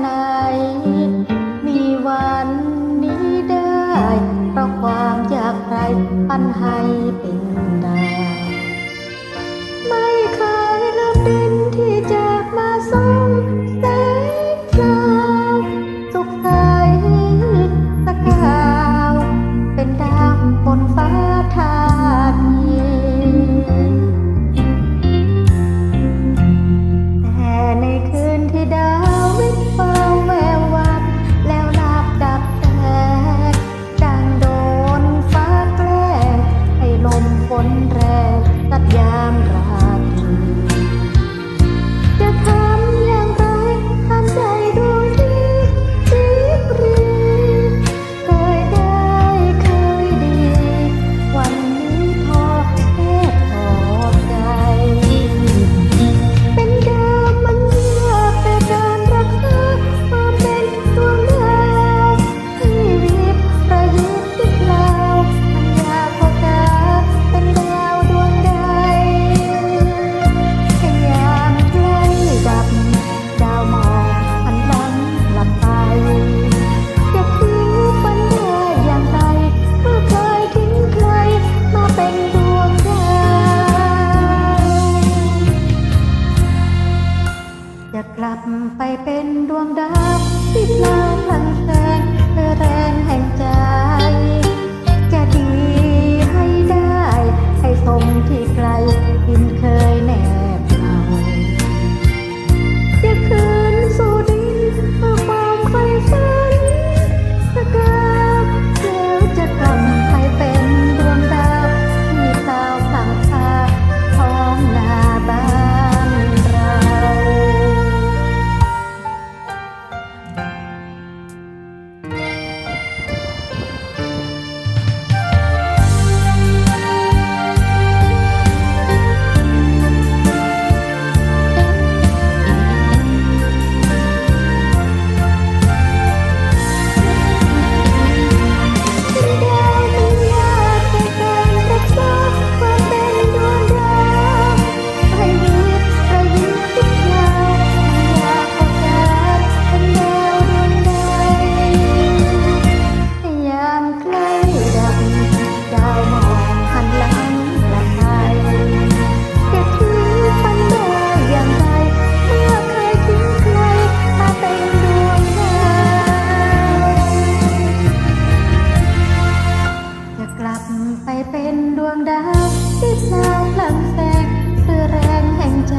ไหน มีวันนี้ได้ เพราะความอยากใครปั้นให้เป็นดาว ฝนแรงตัดยามรา เป็นดวงดาวที่พลา ไปเป็นดวงดาวที่สายลำแสงเพื่อแรงแห่งใจ